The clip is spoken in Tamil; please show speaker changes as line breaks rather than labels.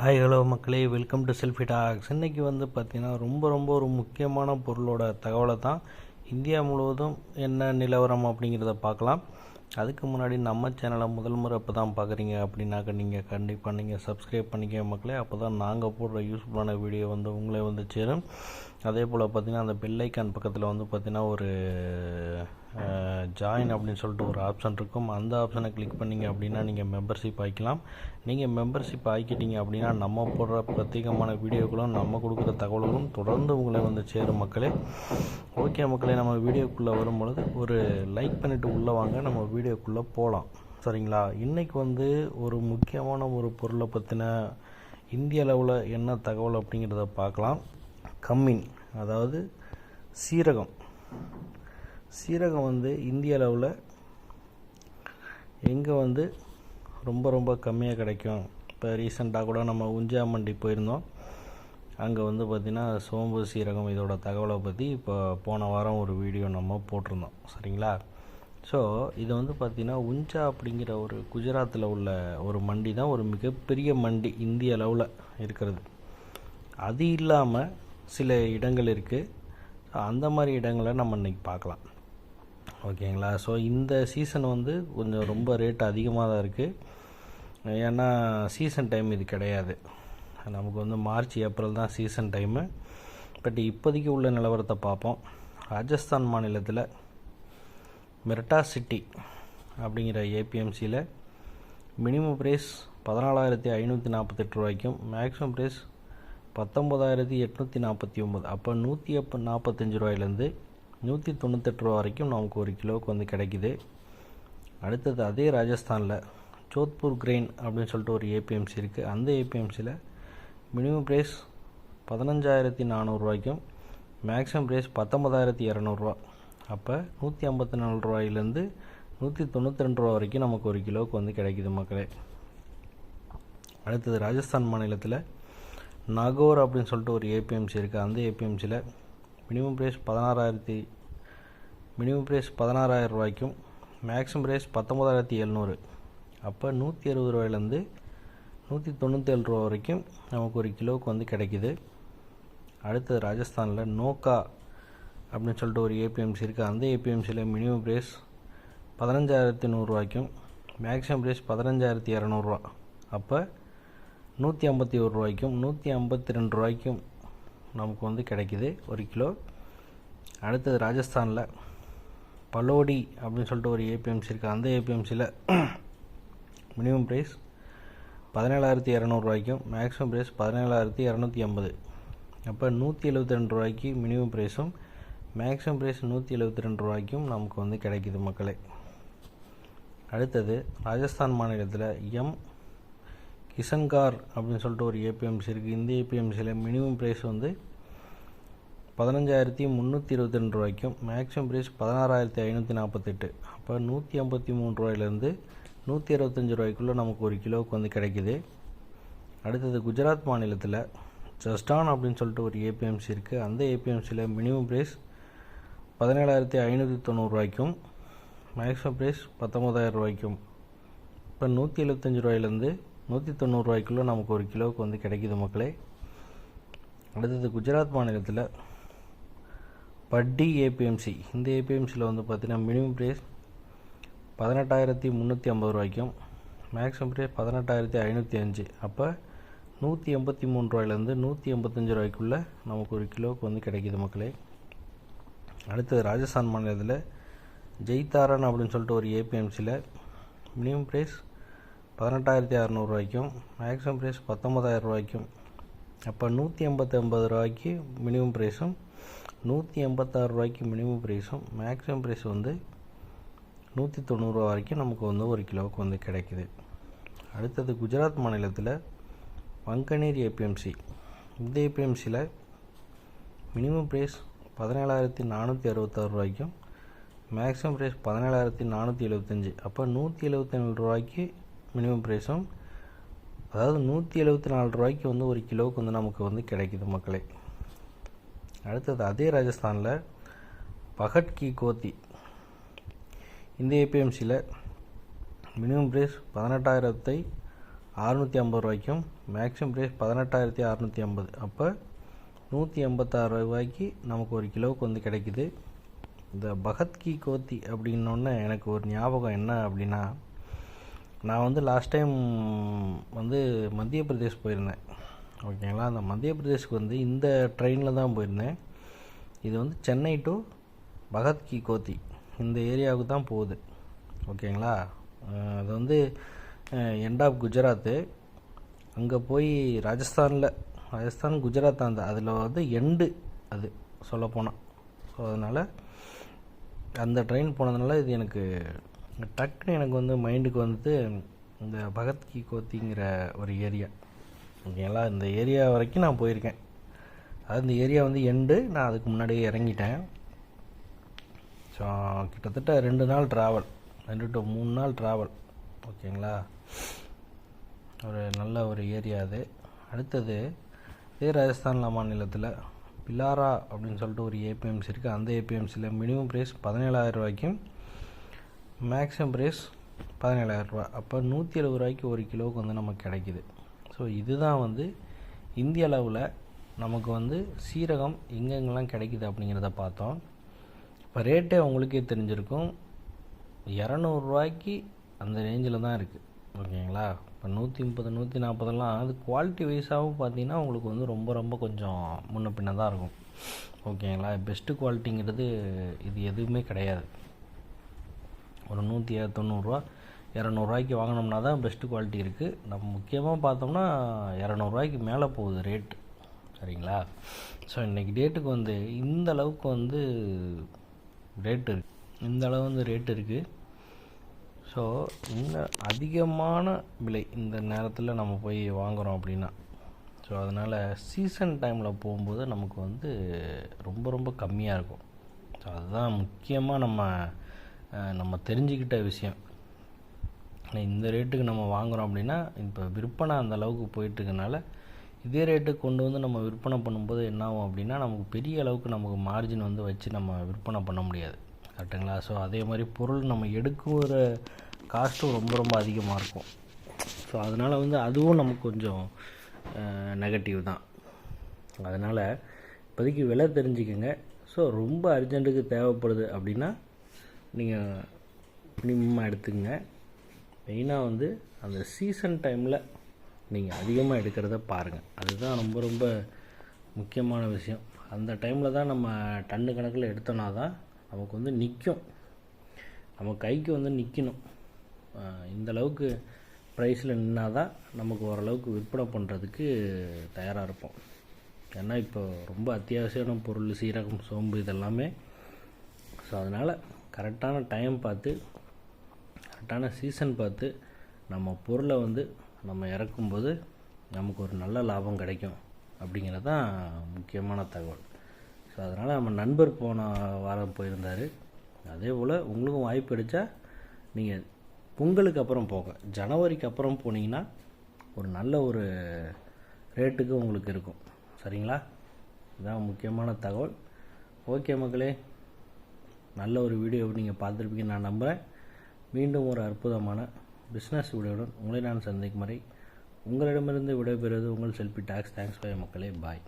ஹாய் ஹலோ மக்களே. வெல்கம் டு செல்ஃபி டாக்ஸ் இன்றைக்கி வந்து பார்த்திங்கன்னா ரொம்ப ரொம்ப ஒரு முக்கியமான பொருளோட தகவலை தான் இந்தியா முழுவதும் என்ன நிலவரம் அப்படிங்கிறத பார்க்கலாம். அதுக்கு முன்னாடி நம்ம சேனலை முதல் முறை இப்போ தான் பார்க்குறீங்க அப்படின்னாக்க நீங்கள் கண்டிப்பாக நீங்கள் சப்ஸ்கிரைப் பண்ணிக்க மக்களே. அப்போ தான் நாங்கள் போடுற யூஸ்ஃபுல்லான வீடியோ வந்து உங்களே வந்து சேரும். அதே போல் பார்த்திங்கன்னா அந்த பெல்லைக்கான் பக்கத்தில் வந்து பார்த்திங்கன்னா ஒரு ஜாயின் அப்படின்னு சொல்லிட்டு ஒரு ஆப்ஷன் இருக்கும். அந்த ஆப்ஷனை கிளிக் பண்ணிங்க அப்படின்னா நீங்கள் மெம்பர்ஷிப் ஆகிக்கலாம் நீங்கள் மெம்பர்ஷிப் ஆக்கிட்டீங்க அப்படின்னா நம்ம போடுற பிரத்யேகமான வீடியோக்களும் நம்ம கொடுக்குற தகவல்களும் தொடர்ந்து உங்களை வந்து சேரும் மக்களே. ஓகே மக்களே நம்ம வீடியோக்குள்ளே வரும்பொழுது ஒரு லைக் பண்ணிவிட்டு உள்ளே வாங்க. நம்ம வீடியோக்குள்ளே போகலாம் சரிங்களா? இன்றைக்கி வந்து ஒரு முக்கியமான ஒரு பொருளை பற்றின இந்திய அளவில் என்ன தகவல் அப்படிங்கிறத பார்க்கலாம். கம்மின் அதாவது சீரகம். சீரகம் வந்து இந்திய அளவில் எங்கே வந்து ரொம்ப ரொம்ப கம்மியாக கிடைக்கும். இப்போ ரீசெண்டாக கூட நம்ம உஞ்சா மண்டி போயிருந்தோம். அங்கே வந்து பார்த்திங்கன்னா சோம்பு சீரகம் இதோட தகவலை பற்றி இப்போ போன வாரம் ஒரு வீடியோ நம்ம போட்டிருந்தோம். சரிங்களா? ஸோ இது வந்து பார்த்திங்கன்னா உஞ்சா அப்படிங்கிற ஒரு குஜராத்தில் உள்ள ஒரு மண்டி தான் ஒரு மிகப்பெரிய மண்டி இந்திய அளவில் இருக்கிறது. அது இல்லாமல் சில இடங்கள் இருக்குது அந்த மாதிரி இடங்களை நம்ம இன்றைக்கி பார்க்கலாம். ஓகேங்களா? ஸோ இந்த சீசன் வந்து கொஞ்சம் ரொம்ப ரேட் அதிகமாக தான் இருக்குது ஏன்னா சீசன் டைம் இது கிடையாது. நமக்கு வந்து மார்ச் ஏப்ரல் தான் சீசன் டைமு பட் இப்போதைக்கு உள்ள நிலவரத்தை பார்ப்போம். ராஜஸ்தான் மாநிலத்தில் மெர்டா சிட்டி அப்படிங்கிற ஏபிஎம்சியில் மினிமம் ப்ரைஸ் பதினாலாயிரத்தி ஐநூற்றி நாற்பத்தெட்டு ரூபாய்க்கும் மேக்ஸிமம் ப்ரைஸ் பத்தொம்போதாயிரத்தி எட்நூற்றி நாற்பத்தி ஒம்பது அப்போ நூற்றி எப்போ நாற்பத்தஞ்சு ரூபாயிலேருந்து நூற்றி தொண்ணூத்தெட்டு ரூபா வரைக்கும் நமக்கு ஒரு கிலோவுக்கு வந்து கிடைக்கிது. அடுத்தது அதே ராஜஸ்தானில் ஜோத்பூர் கிரெயின் அப்படின்னு சொல்லிட்டு ஒரு ஏபிஎம்சி இருக்குது அந்த ஏபிஎம்சியில் மினிமம் ப்ரைஸ் பதினஞ்சாயிரத்தி நானூறுரூவாய்க்கும் மேக்ஸிமம் ப்ரைஸ் பத்தொம்பதாயிரத்தி இரநூறுவா. அப்போ நூற்றி ஐம்பத்தி நாலு ரூபாயிலேருந்து நூற்றி தொண்ணூற்றி ரெண்டு ரூபா வரைக்கும் நமக்கு ஒரு கிலோவுக்கு வந்து கிடைக்குது மக்களே. அடுத்தது ராஜஸ்தான் மாநிலத்தில் நாகோர் அப்படின்னு சொல்லிட்டு ஒரு ஏபிஎம்சி இருக்குது அந்த ஏபிஎம்சியில் மினிமம் ப்ரைஸ் பதினாறாயிரத்தி மினிமம் ப்ரைஸ் பதினாறாயிரம் ரூபாய்க்கும் மேக்ஸிமம் ப்ரைஸ் பத்தொம்போதாயிரத்தி எழுநூறு. அப்போ நூற்றி அறுபது ரூபாயிலேருந்து நூற்றி தொண்ணூற்றேழு ரூபா வரைக்கும் நமக்கு ஒரு கிலோவுக்கு வந்து கிடைக்கிது. அடுத்தது ராஜஸ்தானில் நோக்கா அப்படின்னு சொல்லிட்டு ஒரு ஏபிஎம்சி இருக்குது அந்த ஏபிஎம்சியில் மினிமம் ப்ரைஸ் பதினஞ்சாயிரத்தி நூறுரூவாய்க்கும் மேக்ஸிமம் ப்ரைஸ் பதினஞ்சாயிரத்தி இரநூறுவா அப்போ நூற்றி ஐம்பத்தி ஒரு ரூபாய்க்கும் நூற்றி ஐம்பத்தி ரெண்டு ரூபாய்க்கும் நமக்கு வந்து கிடைக்கிது ஒரு கிலோ. அடுத்தது ராஜஸ்தானில் பலோடி அப்படின்னு சொல்லிட்டு ஒரு ஏபிஎம்சி இருக்குது அந்த ஏபிஎம்சியில் மினிமம் ப்ரைஸ் பதினேழாயிரத்தி இரநூறுவாய்க்கும் மேக்ஸிமம் ப்ரைஸ் பதினேழாயிரத்தி இரநூத்தி ஐம்பது. அப்போ நூற்றி எழுபத்தி ரெண்டு ரூபாய்க்கு மினிமம் ப்ரைஸும் மேக்ஸிமம் ப்ரைஸ் நூற்றி எழுபத்தி ரெண்டு ரூபாய்க்கும் நமக்கு வந்து கிடைக்கிது மக்களே. அடுத்தது ராஜஸ்தான் மாநிலத்தில் எம் கிசன்கார் அப்படின்னு சொல்லிட்டு ஒரு ஏபிஎம்சி இருக்குது இந்த ஏபிஎம்சியில் மினிமம் ப்ரைஸ் வந்து பதினஞ்சாயிரத்தி முந்நூற்றி இருபத்தி ரெண்டு ரூபாய்க்கும் மேக்ஸிமம் ப்ரைஸ் பதினாறாயிரத்தி ஐநூற்றி நாற்பத்தெட்டு அப்போ நூற்றி ஐம்பத்தி மூணு ரூபாயிலேருந்து நூற்றி அறுபத்தஞ்சி ரூபாய்க்குள்ளே நமக்கு ஒரு கிலோவுக்கு வந்து கிடைக்கிது. அடுத்தது குஜராத் மாநிலத்தில் ஜஸ்டான் அப்படின்னு சொல்லிட்டு ஒரு ஏபிஎம்சி இருக்குது அந்த ஏபிஎம்சியில் மினிமம் ப்ரைஸ் பதினேழாயிரத்தி ஐநூற்றி தொண்ணூறுரூவாய்க்கும் மேக்ஸிமம் ப்ரைஸ் பத்தொம்பதாயிரம் ரூபாய்க்கும். இப்போ நூற்றி எழுபத்தஞ்சி ரூபாயிலேருந்து நூற்றி தொண்ணூறுரூவாய்க்குள்ளே நமக்கு ஒரு கிலோவுக்கு வந்து கிடைக்கிது மக்களே. அடுத்தது குஜராத் மாநிலத்தில் பட்டி ஏபிஎம்சி இந்த ஏபிஎம்சியில் வந்து பார்த்திங்கன்னா மினிமம் ப்ரைஸ் பதினெட்டாயிரத்தி முந்நூற்றி ஐம்பது ரூபாய்க்கும் மேக்ஸிமம் ப்ரைஸ் பதினெட்டாயிரத்தி ஐநூற்றி அஞ்சு. அப்போ நூற்றி எண்பத்தி மூணு ரூபாயிலேருந்து நூற்றி எண்பத்தஞ்சு ரூபாய்க்குள்ளே நமக்கு ஒரு கிலோவுக்கு வந்து கிடைக்கிது மக்களே. அடுத்தது ராஜஸ்தான் மாநிலத்தில் ஜெய்தாரன் அப்படின்னு சொல்லிட்டு ஒரு ஏபிஎம்சியில் மினிமம் ப்ரைஸ் பதினெட்டாயிரத்தி அறநூறுவாய்க்கும் மேக்ஸிமம் ப்ரைஸ் பத்தொம்பதாயிரம் ரூபாய்க்கும் அப்போ நூற்றி எண்பத்தி ஒம்பது ரூபாய்க்கு மினிமம் ப்ரைஸும் நூற்றி எண்பத்தாறு ரூபாய்க்கு மினிமம் ப்ரைஸும் மேக்ஸிமம் ப்ரைஸ் வந்து நூற்றி தொண்ணூறுரூவா வரைக்கும் நமக்கு வந்து ஒரு கிலோவுக்கு வந்து கிடைக்குது. அடுத்தது குஜராத் மாநிலத்தில் வங்கநீர் ஏபிஎம்சி இந்த ஏபிஎம்சியில் மினிமம் ப்ரைஸ் பதினேழாயிரத்தி நானூற்றி அறுபத்தாறு ரூபாய்க்கும் மேக்ஸிமம் ப்ரைஸ் பதினேழாயிரத்தி நானூற்றி எழுபத்தஞ்சி. அப்போ நூற்றி எழுபத்தேழு ரூபாய்க்கு மினிமம் ப்ரைஸும் அதாவது நூற்றி எழுபத்தி நாலு ரூபாய்க்கு வந்து ஒரு கிலோவுக்கு வந்து நமக்கு வந்து கிடைக்குது மக்களே. அடுத்தது அதே ராஜஸ்தானில் பகட் கி கோத்தி. இந்த ஏபிஎம்சியில் மினிமம் ப்ரைஸ் பதினெட்டாயிரத்தை அறுநூற்றி ஐம்பது ரூபாய்க்கும் மேக்ஸிமம் ப்ரைஸ் பதினெட்டாயிரத்தி அறநூற்றி ஐம்பது. அப்போ நூற்றி எண்பத்தாறு ரூபாய்க்கு நமக்கு ஒரு கிலோவுக்கு வந்து கிடைக்குது. இந்த பகத் கி கோத்தி அப்படின்னோடனே எனக்கு ஒரு ஞாபகம் என்ன அப்படின்னா நான் வந்து லாஸ்ட் டைம் வந்து மத்திய பிரதேஷ் போயிருந்தேன் ஓகேங்களா அந்த மத்திய பிரதேஷ்க்கு வந்து இந்த ட்ரெயினில் தான் போயிருந்தேன். இது வந்து சென்னை டு பகத் கி கோத்தி இந்த ஏரியாவுக்கு தான் போகுது. ஓகேங்களா அது வந்து எண்ட் ஆஃப் குஜராத்து அங்கே போய் ராஜஸ்தானில் ராஜஸ்தான் குஜராத் அந்த அதில் வந்து எண்டு அது சொல்லப்போனால் ஸோ அதனால் அந்த ட்ரெயின் போனதுனால இது எனக்கு டக்குன்னு எனக்கு வந்து மைண்டுக்கு வந்து இந்த பகத் கி கோத்திங்கிற ஒரு ஏரியா. ஓகேங்களா இந்த ஏரியா வரைக்கும் நான் போயிருக்கேன். அது இந்த ஏரியா வந்து எண்டு நான் அதுக்கு முன்னாடியே இறங்கிட்டேன். ஸோ கிட்டத்தட்ட ரெண்டு நாள் ட்ராவல் ரெண்டு டு மூணு நாள் ட்ராவல் ஓகேங்களா? ஒரு நல்ல ஒரு ஏரியா அது. அடுத்தது இதே ராஜஸ்தான் மாநிலத்தில் பிலாரா அப்படின்னு சொல்லிட்டு ஒரு ஏபிஎம்சி இருக்குது அந்த ஏபிஎம்சியில் மினிமம் ப்ரைஸ் பதினேழாயிரம் ரூபாய்க்கும் மேக்ஸிமம் ப்ரைஸ் பதினேழாயிரரூபா. அப்போ நூற்றி எழுபது ரூபாய்க்கு ஒரு கிலோவுக்கு வந்து நமக்கு கிடைக்கிது. ஸோ இதுதான் வந்து இந்திய அளவில் நமக்கு வந்து சீரகம் எங்கெங்கெல்லாம் கிடைக்குது அப்படிங்கிறத பார்த்தோம். இப்போ ரேட்டே உங்களுக்கே தெரிஞ்சிருக்கும். இரநூறுவாய்க்கு அந்த ரேஞ்சில் தான் இருக்குது ஓகேங்களா? இப்போ நூற்றி முப்பது நூற்றி நாற்பதெல்லாம் அது குவாலிட்டி வைஸாகவும் பார்த்தீங்கன்னா உங்களுக்கு வந்து ரொம்ப ரொம்ப கொஞ்சம் முன்ன பின்ன தான் இருக்கும். ஓகேங்களா? பெஸ்ட்டு குவாலிட்டிங்கிறது இது எதுவுமே கிடையாது. ஒரு நூற்றி தொண்ணூறுரூவா இரநூறுவாய்க்கு வாங்கினோம்னா தான் பெஸ்ட்டு குவாலிட்டி இருக்குது நம்ம முக்கியமாக பார்த்தோம்னா இரநூறுவாய்க்கு மேலே போகுது ரேட்டு சரிங்களா? ஸோ இன்றைக்கி டேட்டுக்கு வந்து இந்த அளவுக்கு வந்து ரேட்டு இருக்கு. இந்த அளவு வந்து ரேட்டு இருக்குது ஸோ இன்னும் அதிகமான விலை இந்த நேரத்தில் நம்ம போய் வாங்குகிறோம் அப்படின்னா ஸோ அதனால் சீசன் டைமில் போகும்போது நமக்கு வந்து ரொம்ப ரொம்ப கம்மியாக இருக்கும். ஸோ அதுதான் முக்கியமாக நம்ம நம்ம தெரிஞ்சுக்கிட்ட விஷயம். ஆனால் இந்த ரேட்டுக்கு நம்ம வாங்குகிறோம் அப்படின்னா இப்போ விற்பனை அந்த அளவுக்கு போயிட்டுருக்கனால இதே ரேட்டுக்கு கொண்டு வந்து நம்ம விற்பனை பண்ணும்போது என்ன ஆகும் அப்படின்னா நமக்கு பெரிய அளவுக்கு நமக்கு மார்ஜின் வந்து வச்சு நம்ம விற்பனை பண்ண முடியாது. கரெக்டுங்களா ஸோ அதே மாதிரி பொருள் நம்ம எடுக்கிற காஸ்ட்டும் ரொம்ப ரொம்ப அதிகமாக இருக்கும். ஸோ அதனால் வந்து அதுவும் நமக்கு கொஞ்சம் நெகட்டிவ் தான். அதனால் இப்போதைக்கு விலை தெரிஞ்சுக்கோங்க. ஸோ ரொம்ப அர்ஜென்ட்டுக்கு தேவைப்படுது அப்படின்னா நீங்கள் மினிமமாக எடுத்துக்கங்க. மெயினாக வந்து அந்த சீசன் டைமில் நீங்கள் அதிகமாக எடுக்கிறத பாருங்கள் அதுதான் ரொம்ப ரொம்ப முக்கியமான விஷயம். அந்த டைமில் தான் நம்ம டன்னு கணக்கில் எடுத்தோன்னா தான் நமக்கு வந்து நிற்கும் நம்ம கைக்கு வந்து நிற்கணும் இந்த அளவுக்கு ப்ரைஸில் நின்னா தான் நமக்கு ஓரளவுக்கு விற்பனை பண்ணுறதுக்கு தயாராக இருப்போம். ஏன்னா இப்போ ரொம்ப அத்தியாவசியமான பொருள் சீரகம் சோம்பு இதெல்லாமே. ஸோ அதனால் கரெக்டான டைம் பார்த்து கரெக்டான சீசன் பார்த்து நம்ம பொருளை வந்து நம்ம இறக்கும்போது நமக்கு ஒரு நல்ல லாபம் கிடைக்கும் அப்படிங்கிறது தான் முக்கியமான தகவல். ஸோ அதனால் நம்ம நண்பர் போன வாரம் போயிருந்தார். அதே போல் உங்களுக்கும் வாய்ப்பு கிடைச்சா நீங்கள் பொங்கலுக்கு அப்புறம் போங்க. ஜனவரிக்கு அப்புறம் போனீங்கன்னா ஒரு நல்ல ஒரு ரேட்டுக்கு உங்களுக்கு இருக்கும். சரிங்களா? இதுதான் முக்கியமான தகவல். ஓகே மக்களே. நல்ல ஒரு வீடியோவை நீங்கள் பார்த்துருப்பீங்கன்னு நான் நம்புகிறேன் மீண்டும் ஒரு அற்புதமான பிஸ்னஸ் வீடியோடன் உங்களை நான் சந்திக்கும் வரை உங்களிடமிருந்து விடைபெறுவது உங்கள் செல்ஃபி டாக்ஸ். தேங்க்ஸ் பை மக்களே. பாய்